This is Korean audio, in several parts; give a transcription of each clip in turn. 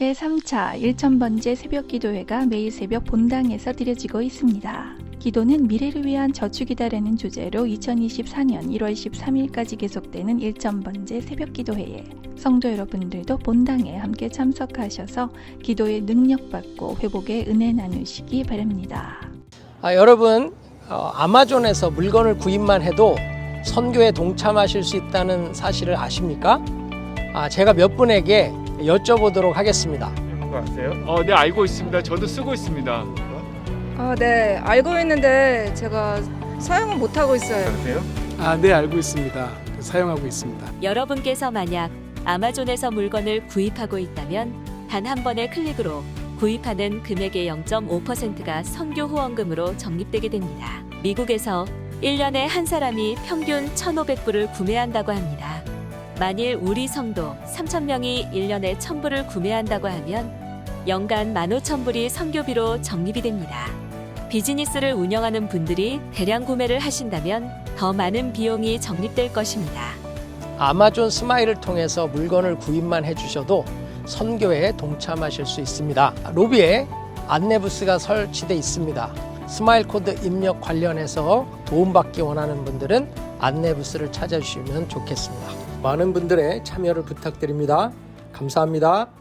제3차 1천번째 새벽 기도회가 매일 새벽 본당에서 드려지고 있습니다. 기도는 미래를 위한 저축이다라는 주제로 2024년 1월 13일까지 계속되는 1천번째 새벽 기도회에 성도 여러분들도 본당에 함께 참석하셔서 기도의 능력받고 회복의 은혜 나누시기 바랍니다. 아, 여러분 어, 아마존에서 물건을 구입만 해도 선교에 동참하실 수 있다는 사실을 아십니까? 아, 제가 몇 분에게 여쭤보도록 하겠습니다. 그런 거 아세요? 어, 네 알고 있습니다. 저도 쓰고 있습니다. 아, 네. 알고 있는데 제가 사용을 못 하고 있어요. 아세요? 아, 네, 알고 있습니다. 사용하고 있습니다. 여러분께서 만약 아마존에서 물건을 구입하고 있다면 단 한 번의 클릭으로 구입하는 금액의 0.5%가 선교 후원금으로 적립되게 됩니다. 미국에서 1년에 한 사람이 평균 1,500불을 구매한다고 합니다. 만일 우리 성도 3,000명이 1년에 1,000불을 구매한다고 하면 연간 15,000불이 선교비로 적립이 됩니다. 비즈니스를 운영하는 분들이 대량 구매를 하신다면 더 많은 비용이 적립될 것입니다. 아마존 스마일을 통해서 물건을 구입만 해주셔도 선교에 동참하실 수 있습니다. 로비에 안내 부스가 설치돼 있습니다. 스마일 코드 입력 관련해서 도움받기 원하는 분들은 안내 부스를 찾아주시면 좋겠습니다. 많은 분들의 참여를 부탁드립니다. 감사합니다.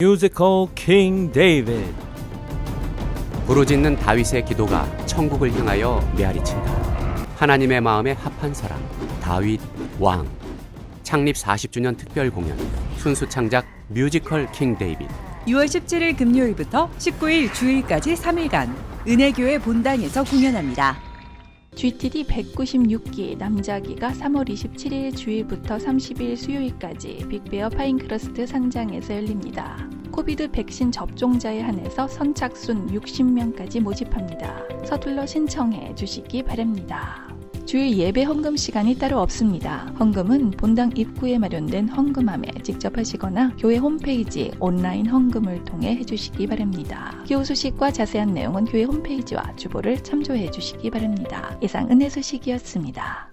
뮤지컬 킹 데이비드 부르짖는 다윗의 기도가 천국을 향하여 메아리친다. 하나님의 마음에 합한 사람 다윗 왕 창립 40주년 특별 공연 순수 창작 뮤지컬 킹 데이빗 6월 17일 금요일부터 19일 주일까지 3일간 은혜교회 본당에서 공연합니다. GTD 196기 남자기가 3월 27일 주일부터 30일 수요일까지 빅베어 파인크러스트 상장에서 열립니다. 코비드 백신 접종자에 한해서 선착순 60명까지 모집합니다. 서둘러 신청해 주시기 바랍니다. 주일 예배 헌금 시간이 따로 없습니다. 헌금은 본당 입구에 마련된 헌금함에 직접 하시거나 교회 홈페이지 온라인 헌금을 통해 해주시기 바랍니다. 기호 소식과 자세한 내용은 교회 홈페이지와 주보를 참조해 주시기 바랍니다. 이상 은혜 소식이었습니다.